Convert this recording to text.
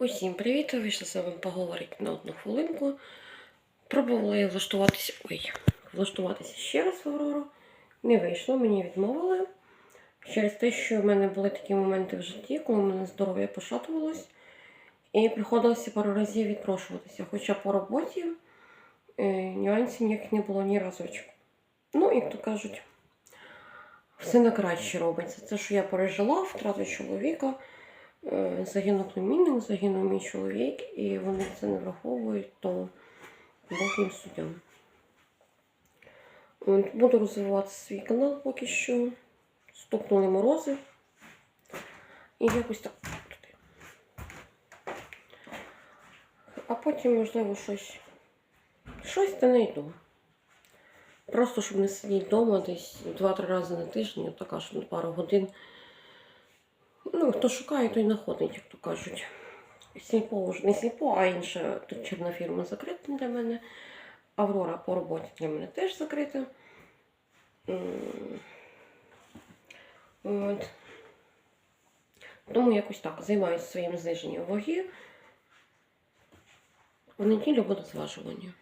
Усім привіт! Вийшла з вами поговорити на одну хвилинку. Пробувала я влаштуватися. Ой, влаштуватися ще раз в Аврору. Не вийшло, мені відмовили. Через те, що в мене були такі моменти в житті, коли в мене здоров'я пошатувалось. І приходилося пару разів відпрошуватися. Хоча по роботі е, нюансів ніяких не було ні разочок. Ну, як то кажуть, все на краще робиться. Це, що я пережила, втрату чоловіка. Е, Загинув племінник, загинув мій чоловік, і вони це не враховують, то Бог їм суддя. Буду розвивати свій канал поки що. Стукнули морози. І якось так. туди. А потім, можливо, щось. Щось та не йду. Просто щоб не сидіти вдома десь 2-3 рази на тиждень, така на пару годин. Ну, хто шукає, той знаходить, як то кажуть. Сільпо не сільпо, а інша тут черна фірма закрита для мене. Аврора по роботі для мене теж закрита. От. Тому якось так займаюся своїм зниженням ваги. В неділю буде зважування.